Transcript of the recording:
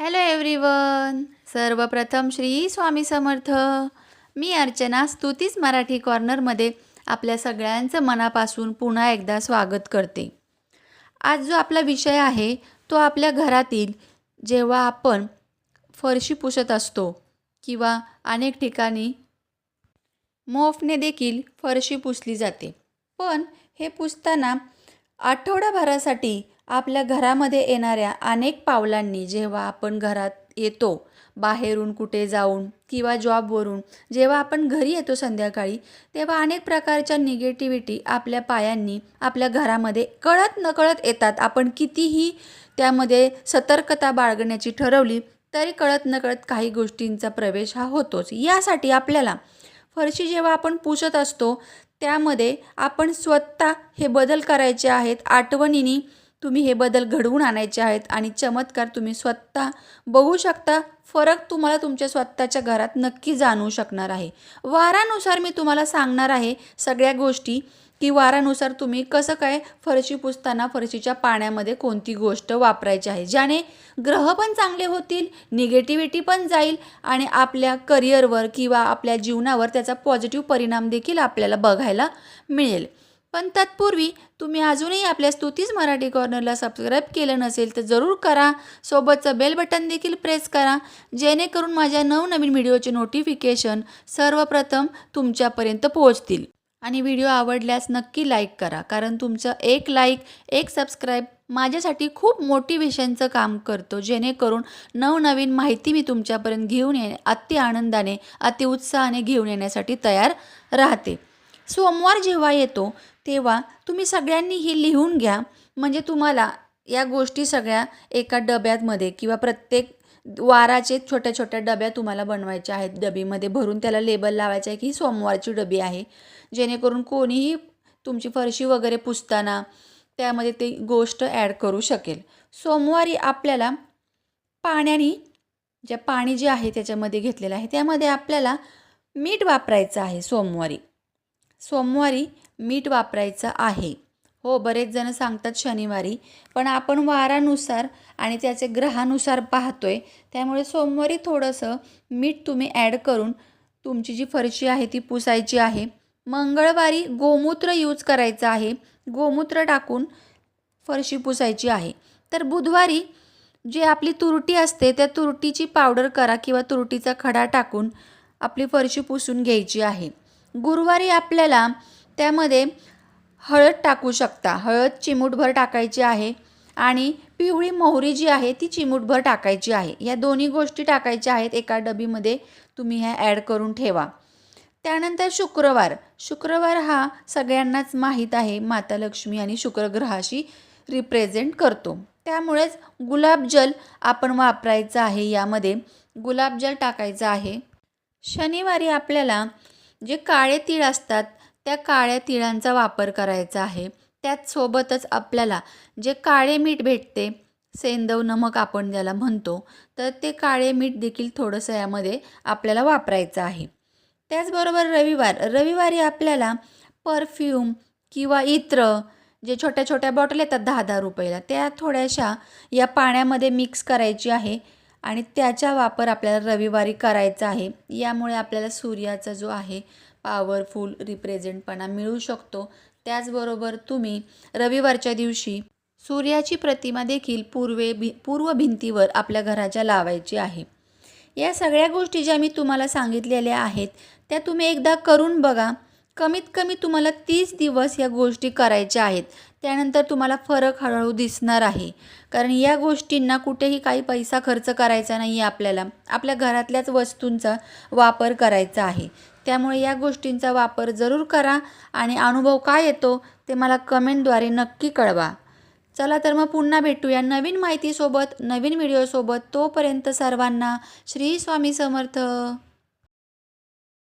Hello everyone सर्वप्रथम श्री स्वामी समर्थ. मी अर्चना स्तुतीच मराठी कॉर्नरमध्ये आपल्या सगळ्यांचं मनापासून पुन्हा एकदा स्वागत करते. आज जो आपला विषय आहे तो आपल्या घरातील जेव्हा आपण फरशी पुसत असतो किंवा अनेक ठिकाणी मोफने देखील फरशी पुसली जाते. पण हे पुसताना आठवडाभरासाठी आपल्या घरामध्ये येणाऱ्या अनेक पावलांनी जेव्हा आपण घरात येतो बाहेरून कुठे जाऊन किंवा जॉबवरून जेव्हा आपण घरी येतो संध्याकाळी तेव्हा अनेक प्रकारच्या निगेटिव्हिटी आपल्या पायांनी आपल्या घरामध्ये कळत नकळत येतात. आपण कितीही त्यामध्ये सतर्कता बाळगण्याची ठरवली तरी कळत नकळत काही गोष्टींचा प्रवेश हा होतोच. यासाठी आपल्याला फरशी जेव्हा आपण पुसत असतो त्यामध्ये आपण स्वतः हे बदल करायचे आहेत. आठवणीने तुम्ही हे बदल घडवून आणायचे आहेत आणि चमत्कार तुम्ही स्वतः बघू शकता. फरक तुम्हाला तुमच्या स्वतःच्या घरात नक्की जाणवू शकणार आहे. वारानुसार मी तुम्हाला सांगणार आहे सगळ्या गोष्टी की वारानुसार तुम्ही कसं काय फरशी पुसताना फरशीच्या पाण्यामध्ये कोणती गोष्ट वापरायची आहे. ज्याने ग्रह पण चांगले होतील निगेटिव्हिटी पण जाईल आणि आपल्या करिअरवर किंवा आपल्या जीवनावर त्याचा पॉझिटिव्ह परिणाम देखील आपल्याला बघायला मिळेल. पण तत्पूर्वी तुम्ही अजूनही आपल्या स्तुतीच मराठी कॉर्नरला सबस्क्राईब केलं नसेल तर जरूर करा. सोबतचं बेल बटन देखील प्रेस करा. जेणेकरून माझ्या नवनवीन व्हिडिओचे नोटिफिकेशन सर्वप्रथम तुमच्यापर्यंत पोहोचतील. आणि व्हिडिओ आवडल्यास नक्की लाईक करा. कारण तुमचं एक लाईक एक सबस्क्राईब माझ्यासाठी खूप मोटिवेशनचं काम करतो. जेणेकरून नवनवीन माहिती मी तुमच्यापर्यंत घेऊन ये अति आनंदाने अति उत्साहाने घेऊन येण्यासाठी तयार राहते. सोमवार जेव्हा येतो तेव्हा तुम्ही सगळ्यांनी ही लिहून घ्या. म्हणजे तुम्हाला या गोष्टी सगळ्या एका डब्यातमध्ये किंवा प्रत्येक वाराचे छोट्या छोट्या डब्या तुम्हाला बनवायच्या आहेत. डबीमध्ये भरून त्याला लेबल लावायचं आहे की ही सोमवारची डबी आहे. जेणेकरून कोणीही तुमची फरशी वगैरे पुसताना त्यामध्ये ते गोष्ट ॲड करू शकेल. सोमवारी आपल्याला पाण्याने ज्या पाणी जे आहे त्याच्यामध्ये घेतलेलं आहे त्यामध्ये आपल्याला मीठ वापरायचं आहे सोमवारी. सोमवारी मीठ वापरायचं आहे. हो बरेच जण सांगतात शनिवारी पण आपण वारानुसार आणि त्याचे ग्रहानुसार पाहतोय त्यामुळे सोमवारी थोडंसं मीठ तुम्ही ॲड करून तुमची जी फरशी आहे ती पुसायची आहे. मंगळवारी गोमूत्र यूज करायचं आहे गोमूत्र टाकून फरशी पुसायची आहे. तर बुधवारी जी आपली तुरटी असते त्या तुरटीची पावडर करा किंवा तुरटीचा खडा टाकून आपली फरशी पुसून घ्यायची आहे. गुरुवारी आपल्याला त्यामध्ये हळद टाकू शकता. हळद चिमूटभर टाकायची आहे आणि पिवळी मोहरी जी आहे ती चिमूटभर टाकायची आहे. या दोन्ही गोष्टी टाकायच्या आहेत. एका डबीमध्ये तुम्ही ह्या ॲड करून ठेवा. त्यानंतर शुक्रवार. शुक्रवार हा सगळ्यांनाच माहीत आहे. माता लक्ष्मी आणि शुक्रग्रहाशी रिप्रेझेंट करतो. त्यामुळेच गुलाबजल आपण वापरायचं आहे यामध्ये. गुलाबजल टाकायचं आहे. शनिवारी आपल्याला जे काळे तीळ असतात त्या काळ्या तिळांचा वापर करायचा आहे. त्याचसोबतच आपल्याला जे काळे मीठ भेटते सेंदव नमक आपण ज्याला म्हणतो तर ते काळे मीठ देखील थोडंसं यामध्ये आपल्याला वापरायचं आहे. त्याचबरोबर रविवार रविवारी आपल्याला परफ्यूम किंवा इत्र जे छोट्या छोट्या बॉटल येतात दहा दहा रुपयाला त्या थोड्याशा या पाण्यामध्ये मिक्स करायची आहे आणि त्याचा वापर आपल्याला रविवारी करायचा आहे. यामुळे आपल्याला सूर्याचा जो आहे पॉवरफुल रिप्रेझेंटपणा मिळू शकतो. त्याचबरोबर तुम्ही रविवारच्या दिवशी सूर्याची प्रतिमा देखील पूर्वे भि पूर्व भिंतीवर आपल्या घराच्या लावायची आहे. या सगळ्या गोष्टी ज्या मी तुम्हाला सांगितलेल्या आहेत त्या तुम्ही एकदा करून बघा. कमीत कमी तुम्हाला तीस दिवस या गोष्टी करायच्या आहेत. त्यानंतर तुम्हाला फरक हळूहळू दिसणार आहे. कारण या गोष्टींना कुठेही काही पैसा खर्च करायचा नाही आहे आपल्याला. आपल्या घरातल्याच वस्तूंचा वापर करायचा आहे. त्यामुळे या गोष्टींचा वापर जरूर करा आणि अनुभव काय येतो ते मला कमेंटद्वारे नक्की कळवा. चला तर मग पुन्हा भेटूया नवीन माहितीसोबत नवीन व्हिडिओसोबत. तोपर्यंत सर्वांना श्री स्वामी समर्थ.